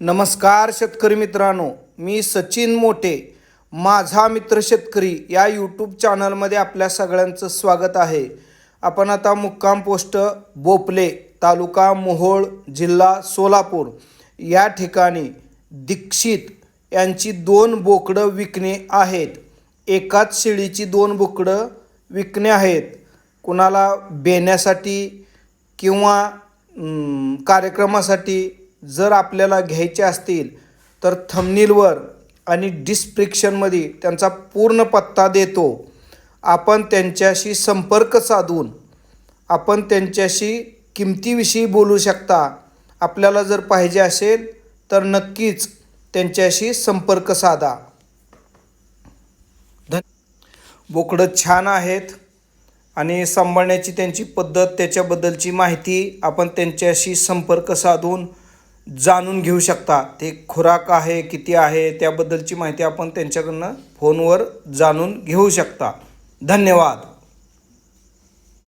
नमस्कार शेतकरी मित्रांनो मी सचिन मोठे माझा मित्र शेतकरी या यूट्यूब चॅनलमध्ये आपल्या सगळ्यांचं स्वागत आहे. आपण आता मुक्काम पोस्ट बोपले तालुका मोहोळ जिल्हा सोलापूर या ठिकाणी दीक्षित यांची दोन बोकडं विकणे आहेत. एकाच शेळीची दोन बोकडं विकणे आहेत. कुणाला बेण्यासाठी किंवा कार्यक्रमासाठी जर आपल्याला घ्यायचे असतील तर थंबनीलवर आणि डिस्क्रिप्शनमध्ये त्यांचा पूर्ण पत्ता देतो. आपण त्यांच्याशी संपर्क साधून आपण त्यांच्याशी किमतीविषयी बोलू शकता. आपल्याला जर पाहिजे असेल तर नक्कीच त्यांच्याशी संपर्क साधा. धन बोकडं छान आहेत आणि सांभाळण्याची त्यांची पद्धत त्याच्याबद्दलची माहिती आपण त्यांच्याशी संपर्क साधून जाणून घेऊ शकता. ते खुराक आहे किती आहे त्याबद्दलची माहिती आपण त्यांच्याकडनं फोनवर जाणून घेऊ शकता. धन्यवाद.